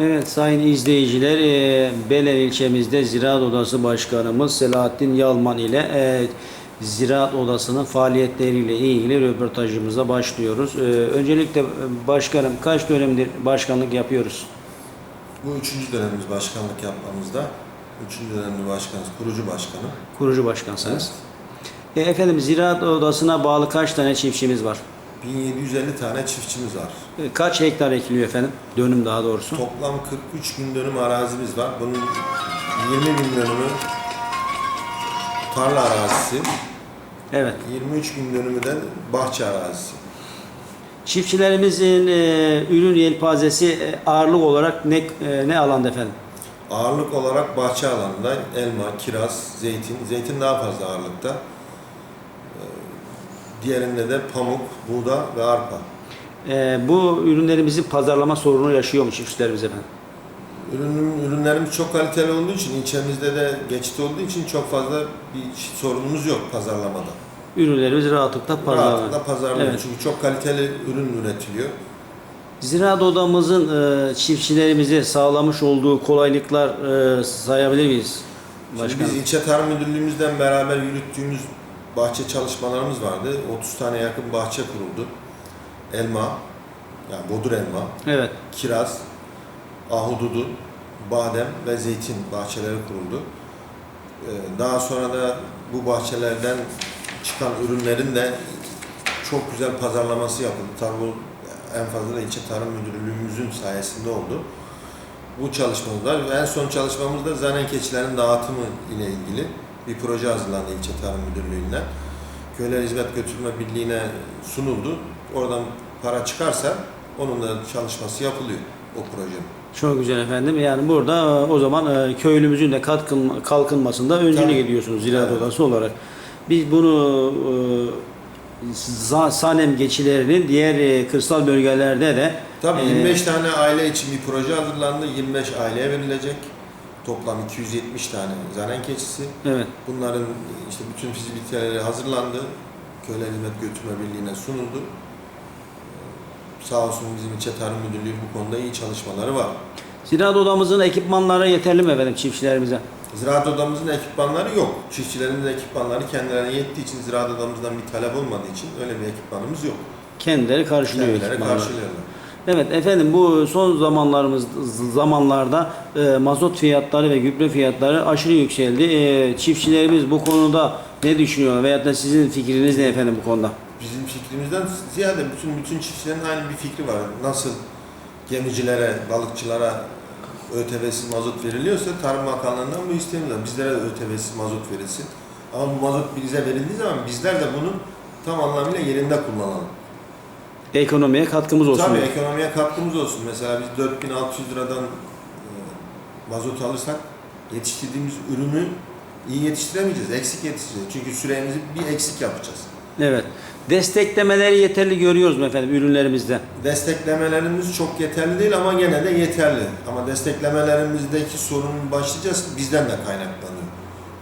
Evet sayın izleyiciler, e, Belen ilçemizde Ziraat Odası Başkanımız Selahattin Yalman ile e, Ziraat Odası'nın faaliyetleriyle ilgili röportajımıza başlıyoruz. E, öncelikle e, başkanım kaç dönemdir başkanlık yapıyoruz? Bu üçüncü dönemimiz başkanlık yapmamızda. Üçüncü dönemli başkanız, kurucu başkanım. Kurucu başkansınız. E, efendim Ziraat Odası'na bağlı kaç tane çiftçimiz var? 1750 tane çiftçimiz var. E, kaç hektar ekiliyor efendim? Dönüm daha doğrusu. Toplam 43 bin dönüm arazimiz var. Bunun 20 bin dönümü tarla arazisi, Evet. 23 bin dönümü de bahçe arazisi. Çiftçilerimizin e, ürün yelpazesi e, ağırlık olarak ne e, ne alanda efendim? Ağırlık olarak bahçe alanında elma, kiraz, zeytin. Zeytin daha fazla ağırlıkta. Ee, Diğerinde de pamuk, buğda ve arpa. E, bu ürünlerimizin pazarlama sorunu yaşıyor mu çiftçilerimiz efendim? Ürünüm, ürünlerimiz çok kaliteli olduğu için, ilçemizde de geçit olduğu için çok fazla bir sorunumuz yok pazarlamada. Ürünlerimiz rahatlıkla pazarlanıyor. Rahatlıkla pazarlanıyor. Evet. Çünkü çok kaliteli ürün üretiliyor. Ziraat odamızın e, çiftçilerimize sağlamış olduğu kolaylıklar e, sayabilir miyiz? Şimdi Başkanım. biz ilçe tarım müdürlüğümüzden beraber yürüttüğümüz bahçe çalışmalarımız vardı. 30 tane yakın bahçe kuruldu. Elma, yani bodur elma, Evet. kiraz, ahududu, badem ve zeytin bahçeleri kuruldu. Ee, Daha sonra da bu bahçelerden çıkan ürünlerin de çok güzel pazarlaması yapıldı. Tabii bu en fazla da ilçe tarım müdürlüğümüzün sayesinde oldu. Bu çalışmamız var. En son çalışmamızda zanen keçilerin dağıtımı ile ilgili bir proje hazırlandı ilçe tarım müdürlüğünden. Köyler Hizmet Götürme Birliği'ne sunuldu. Oradan para çıkarsa onun da çalışması yapılıyor o projenin. Çok güzel efendim. Yani burada e, o zaman e, köylümüzün de katkın, kalkınmasında öncülük Tabii. ediyorsunuz Ziraat Evet. Odası olarak. Biz bunu e, Sanem geçilerinin diğer e, kırsal bölgelerde de Tabii e, 25 tane aile için bir proje hazırlandı. 25 aileye verilecek. Toplam 270 tane zanen keçisi. Evet. Bunların işte bütün fizibiliteleri hazırlandı. Köyler Hizmet Götürme Birliği'ne sunuldu. Ee, Sağ olsun bizim ilçe tarım müdürlüğü bu konuda iyi çalışmaları var. Ziraat odamızın ekipmanları yeterli mi efendim çiftçilerimize? Ziraat odamızın ekipmanları yok. Çiftçilerin de ekipmanları kendilerine yettiği için ziraat odamızdan bir talep olmadığı için öyle bir ekipmanımız yok. Kendileri karşılıyor Kendileri ekipmanları. karşılıyorlar. Evet efendim bu son zamanlarımız zamanlarda e, mazot fiyatları ve gübre fiyatları aşırı yükseldi. E, çiftçilerimiz bu konuda ne düşünüyor veyahut da sizin fikriniz ne efendim bu konuda? Bizim fikrimizden ziyade bütün bütün çiftçilerin aynı bir fikri var. Nasıl gemicilere, balıkçılara ÖTV'siz mazot veriliyorsa Tarım Bakanlığı'ndan bu isteğimiz var. Bizlere de ÖTV'siz mazot verilsin. Ama bu mazot bize verildiği zaman bizler de bunu tam anlamıyla yerinde kullanalım. Ekonomiye katkımız olsun. Tabii diyor. ekonomiye katkımız olsun. Mesela biz 4600 liradan e, mazot alırsak yetiştirdiğimiz ürünü iyi yetiştiremeyeceğiz. Eksik yetiştireceğiz. Çünkü süremizi bir eksik yapacağız. Evet. Desteklemeleri yeterli görüyoruz mu efendim ürünlerimizde? Desteklemelerimiz çok yeterli değil ama gene de yeterli. Ama desteklemelerimizdeki sorunun başlayacağız bizden de kaynaklanıyor.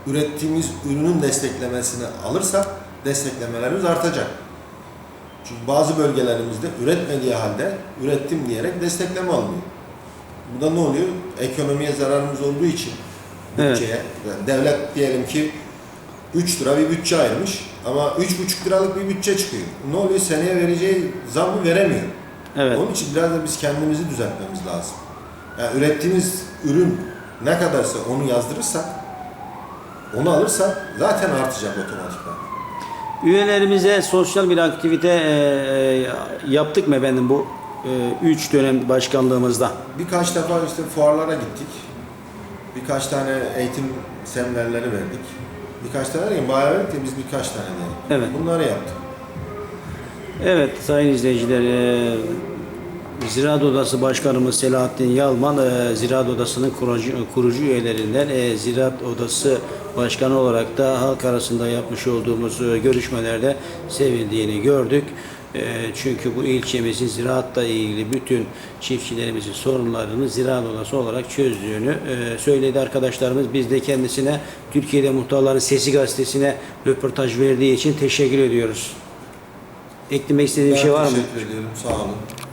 Ürettiğimiz ürünün desteklemesini alırsak desteklemelerimiz artacak. Çünkü bazı bölgelerimizde üretmediği halde ürettim diyerek destekleme almıyor. Bu da ne oluyor? Ekonomiye zararımız olduğu için Evet. bütçeye, yani devlet diyelim ki 3 lira bir bütçe ayırmış ama 3,5 liralık bir bütçe çıkıyor. Ne oluyor? Seneye vereceği zammı veremiyor. Evet. Onun için biraz da biz kendimizi düzeltmemiz lazım. Yani ürettiğimiz ürün ne kadarsa onu yazdırırsak, onu alırsak zaten artacak otomatikman. Üyelerimize sosyal bir aktivite e, e, yaptık mı efendim bu 3 dönem başkanlığımızda? Birkaç defa işte fuarlara gittik. Birkaç tane eğitim seminerleri verdik. Birkaç tane değil, bayağı verdik de biz birkaç tane dedik. Evet. Bunları yaptık. Evet sayın izleyiciler e, Ziraat Odası Başkanımız Selahattin Yalman e, Ziraat Odası'nın kurucu, kurucu üyelerinden e, Ziraat Odası Başkanı olarak da halk arasında yapmış olduğumuz e, görüşmelerde sevildiğini gördük. E, çünkü bu ilçemizin ziraatla ilgili bütün çiftçilerimizin sorunlarını Ziraat Odası olarak çözdüğünü e, söyledi arkadaşlarımız. Biz de kendisine Türkiye'de Muhtarların Sesi gazetesine röportaj verdiği için teşekkür ediyoruz. Eklemek istediği bir şey var mı? Teşekkür ediyorum. Sağ olun.